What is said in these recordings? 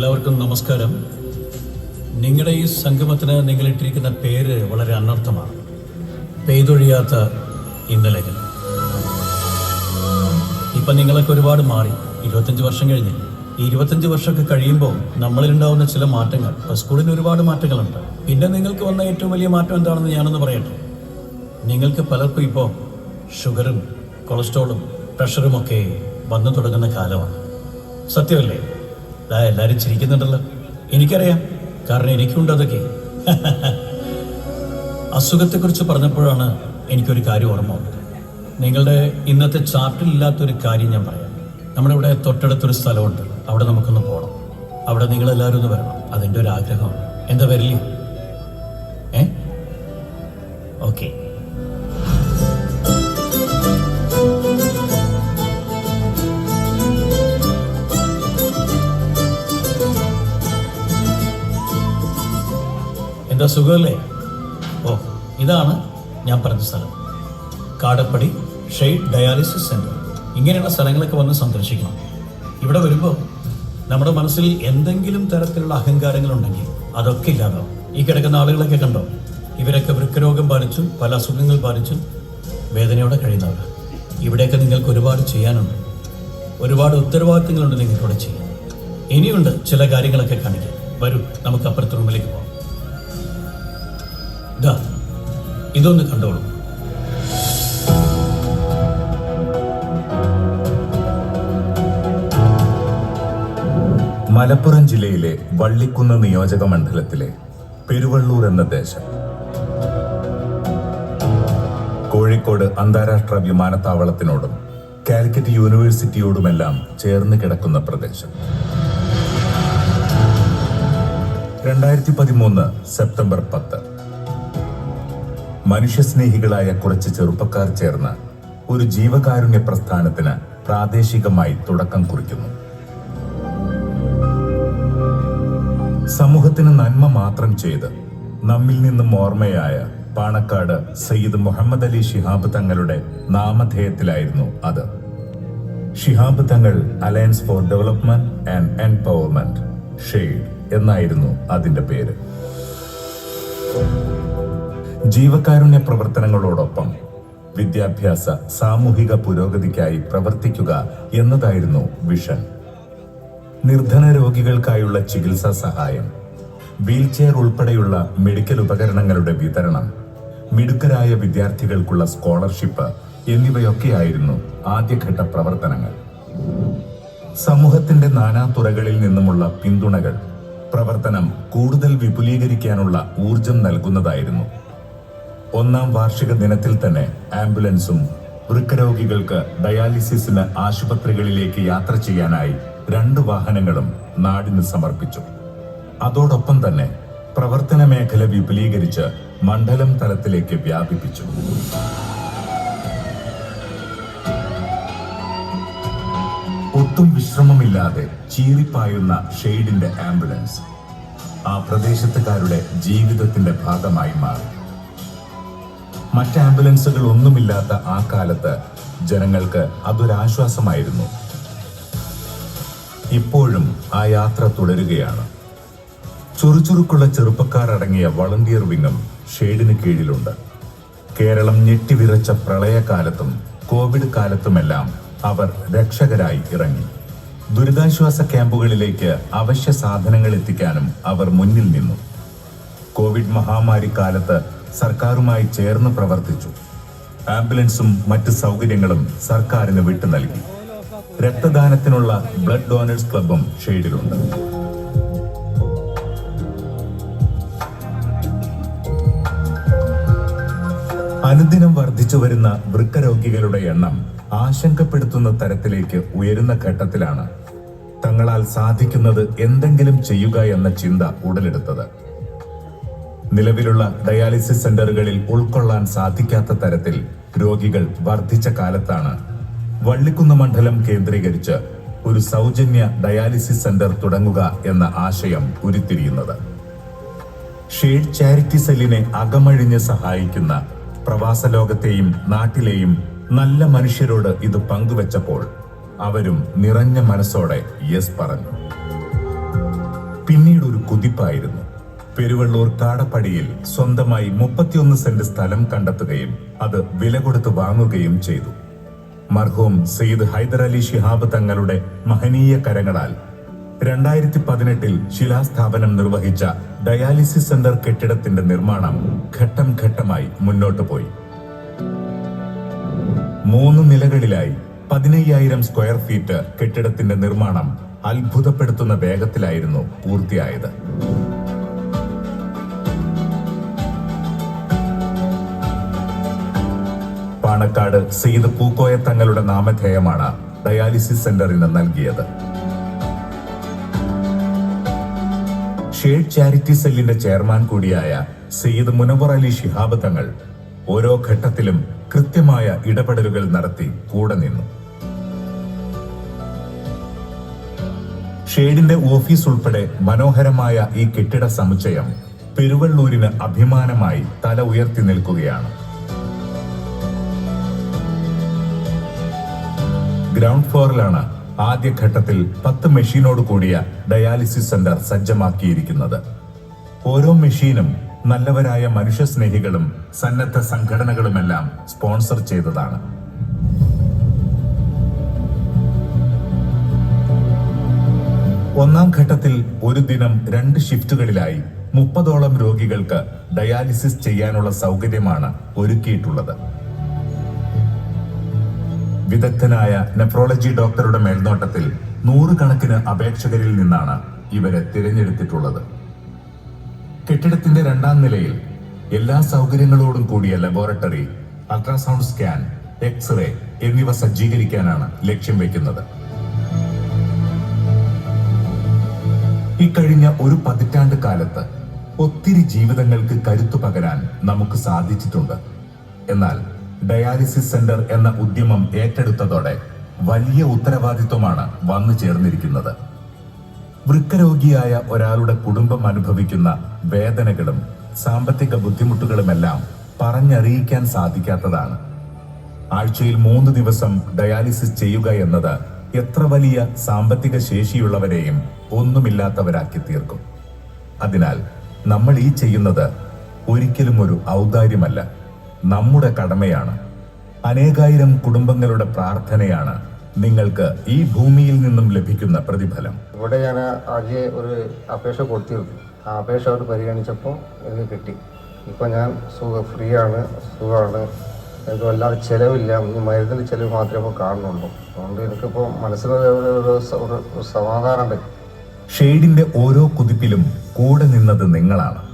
എല്ലാവർക്കും നമസ്കാരം. നിങ്ങളുടെ ഈ സംഗമത്തിന് നിങ്ങളിട്ടിരിക്കുന്ന പേര് വളരെ അനർത്ഥമാണ്. പെയ്തൊഴിയാത്ത ഇന്നലകൾ. ഇപ്പം നിങ്ങളൊക്കെ ഒരുപാട് മാറി. ഇരുപത്തഞ്ച് വർഷം കഴിഞ്ഞ്. ഈ ഇരുപത്തഞ്ച് വർഷമൊക്കെ കഴിയുമ്പോൾ നമ്മളിലുണ്ടാവുന്ന ചില മാറ്റങ്ങൾ. സ്കൂളിന് ഒരുപാട് മാറ്റങ്ങളുണ്ട്. പിന്നെ നിങ്ങൾക്ക് വന്ന ഏറ്റവും വലിയ മാറ്റം എന്താണെന്ന് ഞാനൊന്ന് പറയട്ടെ. നിങ്ങൾക്ക് പലർക്കും ഇപ്പോൾ ഷുഗറും കൊളസ്ട്രോളും പ്രഷറും ഒക്കെ വന്നു തുടങ്ങുന്ന കാലമാണ്. സത്യമല്ലേ? ദാ എല്ലാരും ചിരിക്കുന്നുണ്ടല്ലോ. എനിക്കറിയാം. കാരണം എനിക്കുണ്ട് അതൊക്കെ. അസുഖത്തെക്കുറിച്ച് പറഞ്ഞപ്പോഴാണ് എനിക്കൊരു കാര്യം ഓർമ്മ വന്നത്. നിങ്ങളുടെ ഇന്നത്തെ ചാർട്ടിൽ ഇല്ലാത്തൊരു കാര്യം ഞാൻ പറയാം. നമ്മുടെ ഇവിടെ തൊട്ടടുത്തൊരു സ്ഥലമുണ്ട്. അവിടെ നമുക്കൊന്ന് പോകണം അവിടെ നിങ്ങളെല്ലാവരും ഒന്ന് വരണം. അതിന്റെ ഒരു ആഗ്രഹമാണ് എന്താ വരില്ലേ എന്താ സുഖമല്ലേ? ഓ ഇതാണ് ഞാൻ പറഞ്ഞ സ്ഥലം. Kadappadi shade dialysis centre. ഇങ്ങനെയുള്ള സ്ഥലങ്ങളൊക്കെ വന്ന് സന്ദർശിക്കണം. ഇവിടെ വരുമ്പോൾ നമ്മുടെ മനസ്സിൽ എന്തെങ്കിലും തരത്തിലുള്ള അഹങ്കാരങ്ങളുണ്ടെങ്കിൽ അതൊക്കെ ഇല്ലാതാവും. ഈ കിടക്കുന്ന ആളുകളൊക്കെ കണ്ടോ? ഇവരൊക്കെ വൃക്കരോഗം ബാധിച്ചും പല അസുഖങ്ങൾ ബാധിച്ചും വേദനയോടെ കഴിയുന്നവർ ഇവിടെയൊക്കെ നിങ്ങൾക്ക് ഒരുപാട് ചെയ്യാനുണ്ട്. ഒരുപാട് ഉത്തരവാദിത്തങ്ങളുണ്ട് നിങ്ങൾക്കിവിടെ ചെയ്യാൻ. ഇനിയുണ്ട് ചില കാര്യങ്ങളൊക്കെ കാണിക്കാൻ. വരൂ നമുക്ക് അപ്പുറത്തെ റൂമിലേക്ക് പോകാം ദാ ഇതൊന്ന് കണ്ടോളൂ. മലപ്പുറം ജില്ലയിലെ വള്ളിക്കുന്ന് നിയോജക മണ്ഡലത്തിലെ പെരുവള്ളൂർ എന്ന ദേശം. കോഴിക്കോട് അന്താരാഷ്ട്ര വിമാനത്താവളത്തിനോടും കാലിക്കറ്റ് യൂണിവേഴ്സിറ്റിയോടുമെല്ലാം ചേർന്ന് കിടക്കുന്ന പ്രദേശം. രണ്ടായിരത്തി പതിമൂന്ന് സെപ്റ്റംബർ പത്ത്. മനുഷ്യസ്നേഹികളായ കുറച്ച് ചെറുപ്പക്കാർ ചേർന്ന് ഒരു ജീവകാരുണ്യ പ്രസ്ഥാനത്തിന് പ്രാദേശികമായി തുടക്കം കുറിക്കുന്നു. സമൂഹത്തിന് നന്മ മാത്രം ചെയ്ത് നമ്മിൽ നിന്നും ഓർമ്മയായ പാണക്കാട് സയ്യിദ് മുഹമ്മദ് അലി ഷിഹാബ് തങ്ങളുടെ നാമധേയത്തിലായിരുന്നു അത്. Shihab Thangal alliance for development and empowerment shade എന്നായിരുന്നു അതിന്റെ പേര്. ജീവകാരുണ്യ പ്രവർത്തനങ്ങളോടൊപ്പം വിദ്യാഭ്യാസ സാമൂഹിക പുരോഗതിക്കായി പ്രവർത്തിക്കുക എന്നതായിരുന്നു വിഷൻ. നിർധന രോഗികൾക്കായുള്ള ചികിത്സാ സഹായം വീൽചെയർ ഉൾപ്പെടെയുള്ള മെഡിക്കൽ ഉപകരണങ്ങളുടെ വിതരണം മിടുക്കരായ വിദ്യാർത്ഥികൾക്കുള്ള സ്കോളർഷിപ്പ് എന്നിവയൊക്കെയായിരുന്നു ആദ്യഘട്ട പ്രവർത്തനങ്ങൾ. സമൂഹത്തിന്റെ നാനാതുറകളിൽ നിന്നുമുള്ള പിന്തുണകൾ പ്രവർത്തനം കൂടുതൽ വിപുലീകരിക്കാനുള്ള ഊർജം നൽകുന്നതായിരുന്നു ഒന്നാം വാർഷിക ദിനത്തിൽ തന്നെ ആംബുലൻസും വൃക്കരോഗികൾക്ക് ഡയാലിസിസിന് ആശുപത്രികളിലേക്ക് യാത്ര ചെയ്യാനായി രണ്ട് വാഹനങ്ങളും നാടിന് സമർപ്പിച്ചു. അതോടൊപ്പം തന്നെ പ്രവർത്തന മേഖല വിപുലീകരിച്ച് മണ്ഡലം തലത്തിലേക്ക് വ്യാപിപ്പിച്ചു. ഒട്ടും വിശ്രമമില്ലാതെ ചീറിപ്പായുന്ന ഷെയ്ഡിന്റെ ആംബുലൻസ് ആ പ്രദേശത്തുകാരുടെ ജീവിതത്തിന്റെ ഭാഗമായി മാറി. മറ്റ് ആംബുലൻസുകൾ ഒന്നുമില്ലാത്ത ആ കാലത്ത് ജനങ്ങൾക്ക് അതൊരാശ്വാസമായിരുന്നു. ഇപ്പോഴും ആ യാത്ര തുടരുകയാണ്. ചുറുചുറുക്കുള്ള ചെറുപ്പക്കാർ അടങ്ങിയ വളണ്ടിയർ വിങ്ങും ഷെയ്ഡിന് കീഴിലുണ്ട്. കേരളം ഞെട്ടിവിറച്ച പ്രളയകാലത്തും കോവിഡ് കാലത്തുമെല്ലാം അവർ രക്ഷകരായി ഇറങ്ങി. ദുരിതാശ്വാസ ക്യാമ്പുകളിലേക്ക് അവശ്യ സാധനങ്ങൾ എത്തിക്കാനും അവർ മുന്നിൽ നിന്നു. കോവിഡ് മഹാമാരി കാലത്ത് സർക്കാരുമായി ചേർന്ന് പ്രവർത്തിച്ചു. ആംബുലൻസും മറ്റ് സൗകര്യങ്ങളും സർക്കാരിന് വിട്ടു നൽകി. രക്തദാനത്തിനുള്ള ബ്ലഡ് ഡോണേഴ്സ് ക്ലബും ഷെയ്ഡിലുണ്ട്. അനുദിനം വർദ്ധിച്ചു വരുന്ന വൃക്കരോഗികളുടെ എണ്ണം ആശങ്കപ്പെടുത്തുന്ന തരത്തിലേക്ക് ഉയരുന്ന ഘട്ടത്തിലാണ് തങ്ങളാൽ സാധിക്കുന്നത് എന്തെങ്കിലും ചെയ്യുക എന്ന ചിന്ത ഉടലെടുത്തത്. നിലവിലുള്ള ഡയാലിസിസ് സെന്ററുകളിൽ ഉൾക്കൊള്ളാൻ സാധിക്കാത്ത തരത്തിൽ രോഗികൾ വർദ്ധിച്ച കാലത്താണ്. വള്ളിക്കുന്ന് മണ്ഡലം കേന്ദ്രീകരിച്ച് ഒരു സൗജന്യ ഡയാലിസിസ് സെന്റർ തുടങ്ങുക എന്ന ആശയം ഉരുത്തിരിയുന്നത്. ഷെയ്ഡ് ചാരിറ്റി സെല്ലിനെ അകമഴിഞ്ഞ് സഹായിക്കുന്ന പ്രവാസ ലോകത്തെയും നാട്ടിലെയും നല്ല മനുഷ്യരോട് ഇത് പങ്കുവച്ചപ്പോൾ അവരും നിറഞ്ഞ മനസ്സോടെ യെസ് പറഞ്ഞു. പിന്നീട് ഒരു കുതിപ്പായിരുന്നു. പെരുവള്ളൂർ കാടപ്പടിയിൽ സ്വന്തമായി മുപ്പത്തിയൊന്ന് സെന്റ് സ്ഥലം കണ്ടെത്തുകയും അത് വില കൊടുത്ത് വാങ്ങുകയും ചെയ്തു. മർഹൂം സെയ്ദ് ഹൈദരലി ശിഹാബ് തങ്ങളുടെ മഹനീയ കരങ്ങളാൽ രണ്ടായിരത്തി പതിനെട്ടിൽ ശിലാസ്ഥാപനം നിർവഹിച്ച ഡയാലിസിസ് സെന്റർ കെട്ടിടത്തിന്റെ നിർമ്മാണം ഘട്ടം ഘട്ടമായി മുന്നോട്ടു പോയി. മൂന്ന് നിലകളിലായി പതിനയ്യായിരം സ്ക്വയർ ഫീറ്റ് കെട്ടിടത്തിന്റെ നിർമ്മാണം അത്ഭുതപ്പെടുത്തുന്ന വേഗത്തിലായിരുന്നു പൂർത്തിയായത്. പാണക്കാട് സെയ്ദ് പൂക്കോയ തങ്ങളുടെ നാമധേയമാണ് ഡയാലിസിസ് സെന്ററിന് നൽകിയത്. ഷേഡ് ചാരിറ്റി സെല്ലിന്റെ ചെയർമാൻ കൂടിയായ സെയ്ദ് മുനവർ അലി ഷിഹാബ് തങ്ങൾ ഓരോ ഘട്ടത്തിലും കൃത്യമായ ഇടപെടലുകൾ നടത്തി കൂടെ നിന്നു. ഷേഡിന്റെ ഓഫീസ് ഉൾപ്പെടെ മനോഹരമായ ഈ കെട്ടിട സമുച്ചയം പെരുവള്ളൂരിന് അഭിമാനമായി തല ഉയർത്തി നിൽക്കുകയാണ്. ഗ്രൗണ്ട് ഫ്ലോറിലാണ് ആദ്യഘട്ടത്തിൽ പത്ത് മെഷീനോട് കൂടിയ ഡയാലിസിസ് സെന്റർ സജ്ജമാക്കിയിരിക്കുന്നത്. ഓരോ മെഷീനും നല്ലവരായ മനുഷ്യസ്നേഹികളും സന്നദ്ധ സംഘടനകളുമെല്ലാം സ്പോൺസർ ചെയ്തതാണ്. ഒന്നാം ഘട്ടത്തിൽ ഒരു ദിനം രണ്ട് ഷിഫ്റ്റുകളിലായി മുപ്പതോളം രോഗികൾക്ക് ഡയാലിസിസ് ചെയ്യാനുള്ള സൗകര്യമാണ് ഒരുക്കിയിട്ടുള്ളത്. വിദഗ്ധനായ നെഫ്രോളജി ഡോക്ടറുടെ മേൽനോട്ടത്തിൽ നൂറുകണക്കിന് അപേക്ഷകരിൽ നിന്നാണ് ഇവരെ തിരഞ്ഞെടുത്തിട്ടുള്ളത്. കെട്ടിടത്തിന്റെ രണ്ടാം നിലയിൽ എല്ലാ സൗകര്യങ്ങളോടും കൂടിയ ലബോറട്ടറി അൾട്രാസൗണ്ട് സ്കാൻ എക്സ്റേ എന്നിവ സജ്ജീകരിക്കാനാണ് ലക്ഷ്യം വയ്ക്കുന്നത് ഇക്കഴിഞ്ഞ ഒരു പതിറ്റാണ്ട് കാലത്ത് ഒത്തിരി ജീവിതങ്ങൾക്ക് കരുത്തു പകരാൻ നമുക്ക് സാധിച്ചിട്ടുണ്ട്. എന്നാൽ ഡയാലിസിസ് സെന്റർ എന്ന ഉദ്യമം ഏറ്റെടുത്തതോടെ വലിയ ഉത്തരവാദിത്വമാണ് വന്നു ചേർന്നിരിക്കുന്നത്. വൃക്കരോഗിയായ ഒരാളുടെ കുടുംബം അനുഭവിക്കുന്ന വേദനകളും സാമ്പത്തിക ബുദ്ധിമുട്ടുകളുമെല്ലാം പറഞ്ഞറിയിക്കാൻ സാധിക്കാത്തതാണ്. ആഴ്ചയിൽ മൂന്ന് ദിവസം ഡയാലിസിസ് ചെയ്യുക എന്നത് എത്ര വലിയ സാമ്പത്തിക ശേഷിയുള്ളവരെയും ഒന്നുമില്ലാത്തവരാക്കി തീർക്കും അതിനാൽ നമ്മൾ ഈ ചെയ്യുന്നത് ഒരിക്കലും ഒരു ഔദാര്യമല്ല. നമ്മുടെ കടമയാണ്. അനേകായിരം കുടുംബങ്ങളുടെ പ്രാർത്ഥനയാണ് നിങ്ങൾക്ക് ഈ ഭൂമിയിൽ നിന്നും ലഭിക്കുന്ന പ്രതിഫലം. ഇവിടെ ഞാൻ ആകെ ഒരു അപേക്ഷ കൊടുത്തിരുന്നു ആ അപേക്ഷ അവർ പരിഗണിച്ചപ്പോൾ എനിക്ക് കിട്ടി. ഇപ്പോൾ ഞാൻ സുഖ ഫ്രീ ആണ് സുഖമാണ്. എനിക്ക് വല്ലാതെ ചിലവില്ല. മരുന്നിന്റെ മരുന്നിന്റെ ചിലവ് മാത്രമേ ഇപ്പോൾ കാണുന്നുള്ളൂ. അതുകൊണ്ട് എനിക്കിപ്പോൾ മനസ്സിന് ഒരു സമാധാനമുണ്ട് ഷെയ്ഡിന്റെ ഓരോ കുതിപ്പിലും കൂടെ നിന്നത് നിങ്ങളാണ്.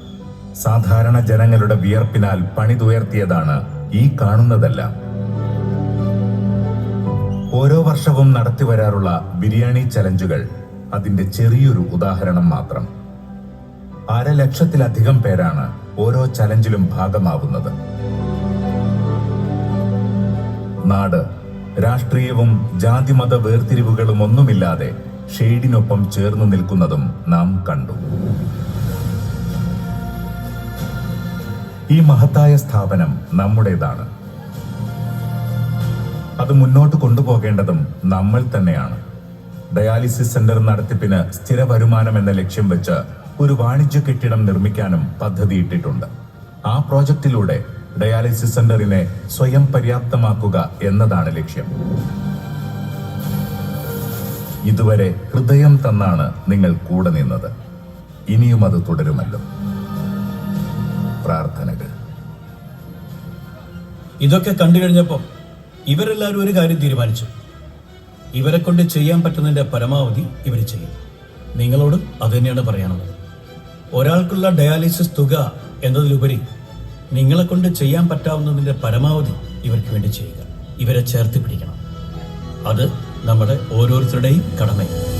സാധാരണ ജനങ്ങളുടെ വിയർപ്പിനാൽ പണിതുയർത്തിയതാണ് ഈ കാണുന്നതെല്ലാം. ഓരോ വർഷവും നടത്തിവരാറുള്ള ബിരിയാണി ചലഞ്ചുകൾ അതിന്റെ ചെറിയൊരു ഉദാഹരണം മാത്രം. അര ലക്ഷത്തിലധികം പേരാണ് ഓരോ ചലഞ്ചിലും ഭാഗമാവുന്നത്. നാട് രാഷ്ട്രീയവും ജാതിമത വേർതിരിവുകളും ഒന്നുമില്ലാതെ ഷെയ്ഡിനൊപ്പം ചേർന്നു നിൽക്കുന്നതും നാം കണ്ടു. ഈ മഹത്തായ സ്ഥാപനം നമ്മുടേതാണ്. അത് മുന്നോട്ട് കൊണ്ടുപോകേണ്ടതും നമ്മൾ തന്നെയാണ്. ഡയാലിസിസ് സെന്റർ നടത്തിപ്പിന് സ്ഥിര വരുമാനം എന്ന ലക്ഷ്യം വെച്ച് ഒരു വാണിജ്യ കെട്ടിടം നിർമ്മിക്കാനും പദ്ധതിയിട്ടിട്ടുണ്ട്. ആ പ്രോജക്റ്റിലൂടെ ഡയാലിസിസ് സെന്ററിനെ സ്വയം പര്യാപ്തമാക്കുക എന്നതാണ് ലക്ഷ്യം. ഇതുവരെ ഹൃദയം തന്നാണ് നിങ്ങൾ കൂടെ നിന്നത്. ഇനിയും അത് തുടരുമല്ലോ. പ്രാർത്ഥനകൾ. ഇതൊക്കെ കണ്ടു കഴിഞ്ഞപ്പോൾ ഇവരെല്ലാവരും ഒരു കാര്യം തീരുമാനിച്ചു. ഇവരെ കൊണ്ട് ചെയ്യാൻ പറ്റുന്നതിന്റെ പരമാവധി ഇവർ ചെയ്യും. നിങ്ങളോടും അത് തന്നെയാണ് പറയാനുള്ളത്. ഒരാൾക്കുള്ള ഡയാലിസിസ് തുക എന്നതിലുപരി നിങ്ങളെ കൊണ്ട് ചെയ്യാൻ പറ്റാവുന്നതിന്റെ പരമാവധി ഇവർക്ക് വേണ്ടി ചെയ്യുക. ഇവരെ ചേർത്ത് പിടിക്കണം. അത് നമ്മുടെ ഓരോരുത്തരുടെയും കടമയാണ്.